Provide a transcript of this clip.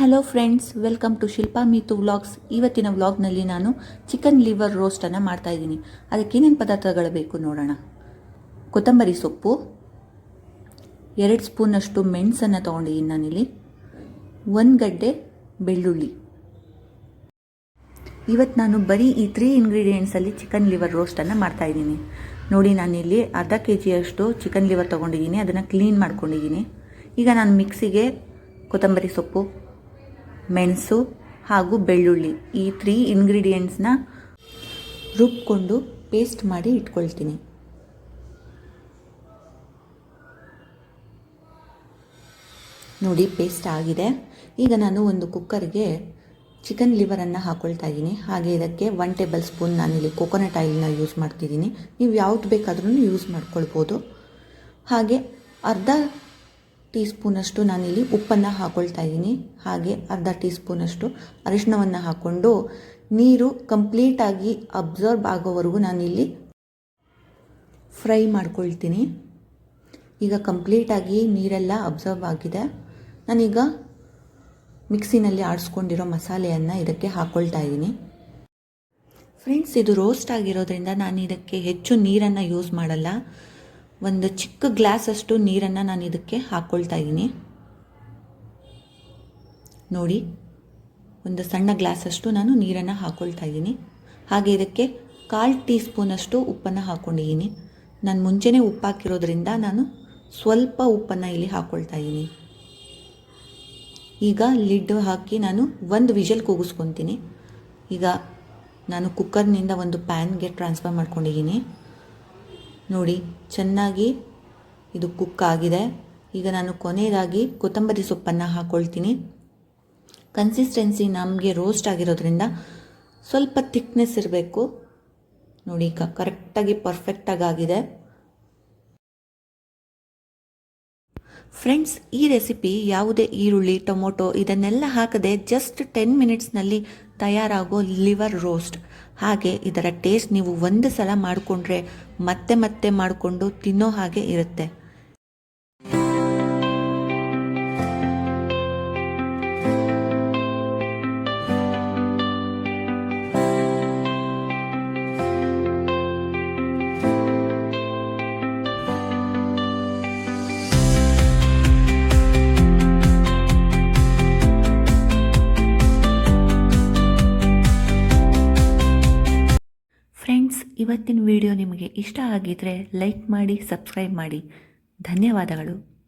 Hello friends welcome to Shilpa Meetu vlogs ಇವತ್ತಿನ ವ್ಲಾಗ್ನಲ್ಲಿ ನಾನು ಚಿಕನ್ ಲಿವರ್ ರೋಸ್ಟನ್ನು ಮಾಡ್ತಾ ಇದ್ದೀನಿ. ಅದಕ್ಕೆ ಏನೇನು ಪದಾರ್ಥಗಳು ಬೇಕು ನೋಡೋಣ. ಕೊತ್ತಂಬರಿ ಸೊಪ್ಪು, ಎರಡು ಸ್ಪೂನಷ್ಟು ಮೆಣಸನ್ನು ತೊಗೊಂಡಿದ್ದೀನಿ ನಾನಿಲ್ಲಿ, ಒಂದು ಗಡ್ಡೆ ಬೆಳ್ಳುಳ್ಳಿ. ಇವತ್ತು ನಾನು ಬರೀ ಈ ತ್ರೀ ಇಂಗ್ರೀಡಿಯೆಂಟ್ಸಲ್ಲಿ ಚಿಕನ್ ಲಿವರ್ ರೋಸ್ಟನ್ನು ಮಾಡ್ತಾ ಇದ್ದೀನಿ. ನೋಡಿ ನಾನಿಲ್ಲಿ ಅರ್ಧ ಕೆ ಜಿಯಷ್ಟು ಚಿಕನ್ ಲಿವರ್ ತೊಗೊಂಡಿದ್ದೀನಿ, ಅದನ್ನು ಕ್ಲೀನ್ ಮಾಡ್ಕೊಂಡಿದ್ದೀನಿ. ಈಗ ನಾನು ಮಿಕ್ಸಿಗೆ ಕೊತ್ತಂಬರಿ ಸೊಪ್ಪು ಮೆಣಸು ಹಾಗೂ ಬೆಳ್ಳುಳ್ಳಿ ಈ ತ್ರೀ ಇಂಗ್ರೀಡಿಯೆಂಟ್ಸ್ನ ರುಬ್ಕೊಂಡು ಪೇಸ್ಟ್ ಮಾಡಿ ಇಟ್ಕೊಳ್ತೀನಿ. ನೋಡಿ ಪೇಸ್ಟ್ ಆಗಿದೆ. ಈಗ ನಾನು ಒಂದು ಕುಕ್ಕರ್ಗೆ ಚಿಕನ್ ಲಿವರನ್ನು ಹಾಕ್ಕೊಳ್ತಾ ಇದ್ದೀನಿ. ಹಾಗೆ ಇದಕ್ಕೆ ಒನ್ ಟೇಬಲ್ ಸ್ಪೂನ್ ನಾನಿಲ್ಲಿ ಕೊಕೊನಟ್ ಆಯಿಲ್ನ ಯೂಸ್ ಮಾಡ್ತಿದ್ದೀನಿ. ನೀವು ಯಾವ್ದು ಬೇಕಾದ್ರೂ ಯೂಸ್ ಮಾಡ್ಕೊಳ್ಬೋದು. ಹಾಗೆ ಅರ್ಧ ಟೀ ಸ್ಪೂನಷ್ಟು ನಾನಿಲ್ಲಿ ಉಪ್ಪನ್ನು ಹಾಕ್ಕೊಳ್ತಾ ಇದ್ದೀನಿ. ಹಾಗೆ ಅರ್ಧ ಟೀ ಸ್ಪೂನಷ್ಟು ಅರಿಶಿಣವನ್ನು ಹಾಕ್ಕೊಂಡು ನೀರು ಕಂಪ್ಲೀಟಾಗಿ ಅಬ್ಸರ್ಬ್ ಆಗೋವರೆಗೂ ನಾನಿಲ್ಲಿ ಫ್ರೈ ಮಾಡ್ಕೊಳ್ತೀನಿ. ಈಗ ಕಂಪ್ಲೀಟಾಗಿ ನೀರೆಲ್ಲ ಅಬ್ಸರ್ವ್ ಆಗಿದೆ. ನಾನೀಗ ಮಿಕ್ಸಿನಲ್ಲಿ ಆಡಿಸ್ಕೊಂಡಿರೋ ಮಸಾಲೆಯನ್ನು ಇದಕ್ಕೆ ಹಾಕ್ಕೊಳ್ತಾ ಇದ್ದೀನಿ. ಫ್ರೆಂಡ್ಸ್, ಇದು ರೋಸ್ಟ್ ಆಗಿರೋದ್ರಿಂದ ನಾನು ಇದಕ್ಕೆ ಹೆಚ್ಚು ನೀರನ್ನು ಯೂಸ್ ಮಾಡಲ್ಲ. ಒಂದು ಚಿಕ್ಕ ಗ್ಲಾಸಷ್ಟು ನೀರನ್ನು ನಾನು ಇದಕ್ಕೆ ಹಾಕ್ಕೊಳ್ತಾ ಇದ್ದೀನಿ. ನೋಡಿ, ಒಂದು ಸಣ್ಣ ಗ್ಲಾಸಷ್ಟು ನಾನು ನೀರನ್ನು ಹಾಕ್ಕೊಳ್ತಾ ಇದ್ದೀನಿ. ಹಾಗೆ ಇದಕ್ಕೆ ಕಾಲು ಟೀ ಸ್ಪೂನಷ್ಟು ಉಪ್ಪನ್ನು ಹಾಕ್ಕೊಂಡಿದ್ದೀನಿ ನಾನು ಮುಂಚೆನೇ ಉಪ್ಪು ಹಾಕಿರೋದ್ರಿಂದ ನಾನು ಸ್ವಲ್ಪ ಉಪ್ಪನ್ನು ಇಲ್ಲಿ ಹಾಕ್ಕೊಳ್ತಾ ಇದ್ದೀನಿ. ಈಗ ಲಿಡ್ ಹಾಕಿ ನಾನು ಒಂದು ವಿಷಲ್ ಕೂಗಿಸ್ಕೊತೀನಿ. ಈಗ ನಾನು ಕುಕ್ಕರ್ನಿಂದ ಒಂದು ಪ್ಯಾನ್ಗೆ ಟ್ರಾನ್ಸ್ಫರ್ ಮಾಡ್ಕೊಂಡಿದ್ದೀನಿ. ನೋಡಿ, ಚೆನ್ನಾಗಿ ಇದು ಕುಕ್ ಆಗಿದೆ. ಈಗ ನಾನು ಕೊನೆಯದಾಗಿ ಕೊತ್ತಂಬರಿ ಸೊಪ್ಪನ್ನು ಹಾಕ್ಕೊಳ್ತೀನಿ ಕನ್ಸಿಸ್ಟೆನ್ಸಿ ನಮಗೆ ರೋಸ್ಟ್ ಆಗಿರೋದ್ರಿಂದ ಸ್ವಲ್ಪ ಥಿಕ್ನೆಸ್ ಇರಬೇಕು. ನೋಡಿ, ಈಗ ಕರೆಕ್ಟಾಗಿ ಪರ್ಫೆಕ್ಟಾಗಿ ಆಗಿದೆ. ಫ್ರೆಂಡ್ಸ್ ಈ ರೆಸಿಪಿ ಯಾವುದೇ ಈರುಳ್ಳಿ, ಟೊಮೊಟೊ ಇದನ್ನೆಲ್ಲ ಹಾಕದೆ ಜಸ್ಟ್ ಟೆನ್ ಮಿನಿಟ್ಸ್ನಲ್ಲಿ ತಯಾರಾಗೋ ಲಿವರ್ ರೋಸ್ಟ್. ಹಾಗೆ ಇದರ ಟೇಸ್ಟ್ ನೀವು ಒಂದು ಸಲ ಮಾಡಿಕೊಂಡ್ರೆ ಮತ್ತೆ ಮತ್ತೆ ಮಾಡಿಕೊಂಡು ತಿನ್ನೋ ಹಾಗೆ ಇರುತ್ತೆ. ಇವತ್ತಿನ ವಿಡಿಯೋ ನಿಮಗೆ ಇಷ್ಟ ಆಗಿದ್ರೆ ಲೈಕ್ ಮಾಡಿ ಸಬ್ಸ್ಕ್ರೈಬ್ ಮಾಡಿ. ಧನ್ಯವಾದಗಳು.